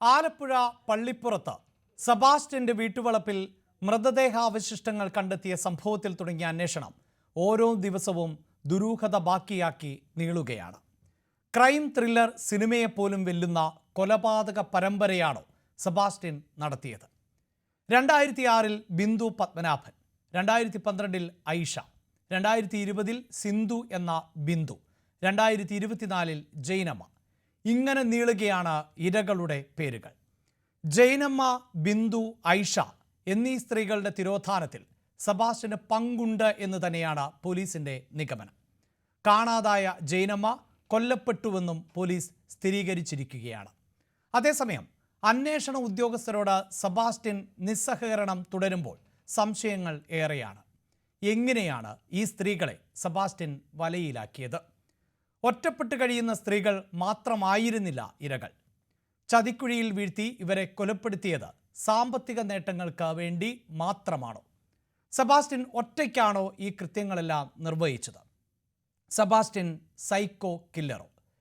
ആലപ്പുഴ പള്ളിപ്പുറത്ത് സബാസ്റ്റ്യന്റെ വീട്ടുവളപ്പിൽ മൃതദേഹാവശിഷ്ടങ്ങൾ കണ്ടെത്തിയ സംഭവത്തിൽ തുടങ്ങിയ അന്വേഷണം ഓരോ ദിവസവും ദുരൂഹത ബാക്കിയാക്കി നീളുകയാണ്. ക്രൈം ത്രില്ലർ സിനിമയെപ്പോലും വെല്ലുന്ന കൊലപാതക പരമ്പരയാണോ സെബാസ്റ്റ്യൻ നടത്തിയത്? രണ്ടായിരത്തി ആറിൽ ബിന്ദു പത്മനാഭൻ രണ്ടായിരത്തി പന്ത്രണ്ടിൽ ഐഷ രണ്ടായിരത്തി ഇരുപതിൽ സിന്ധു എന്ന ബിന്ദു രണ്ടായിരത്തി ഇരുപത്തിനാലിൽ ജൈനമ്മ ഇങ്ങനെ നീളുകയാണ് ഇരകളുടെ പേരുകൾ. ജൈനമ്മ ബിന്ദു ഐഷ എന്നീ സ്ത്രീകളുടെ തിരോധാനത്തിൽ സബാസ്റ്റിന് പങ്കുണ്ട് എന്ന് തന്നെയാണ് പോലീസിന്റെ നിഗമനം. കാണാതായ ജൈനമ്മ കൊല്ലപ്പെട്ടുവെന്നും പോലീസ് സ്ഥിരീകരിച്ചിരിക്കുകയാണ്. അതേസമയം അന്വേഷണ ഉദ്യോഗസ്ഥരോട് സബാസ്റ്റിൻ നിസ്സഹകരണം തുടരുമ്പോൾ സംശയങ്ങൾ ഏറെയാണ്. എങ്ങനെയാണ് ഈ സ്ത്രീകളെ സബാസ്റ്റിൻ വലയിലാക്കിയത്? ഒറ്റപ്പെട്ട് കഴിയുന്ന സ്ത്രീകൾ മാത്രമായിരുന്നില്ല ഇരകൾ. ചതിക്കുഴിയിൽ വീഴ്ത്തി ഇവരെ കൊലപ്പെടുത്തിയത് സാമ്പത്തിക നേട്ടങ്ങൾക്ക് വേണ്ടി മാത്രമാണോ? സെബാസ്റ്റ്യൻ ഒറ്റയ്ക്കാണോ ഈ കൃത്യങ്ങളെല്ലാം നിർവഹിച്ചത്? Sebastian psycho കില്ലറോ.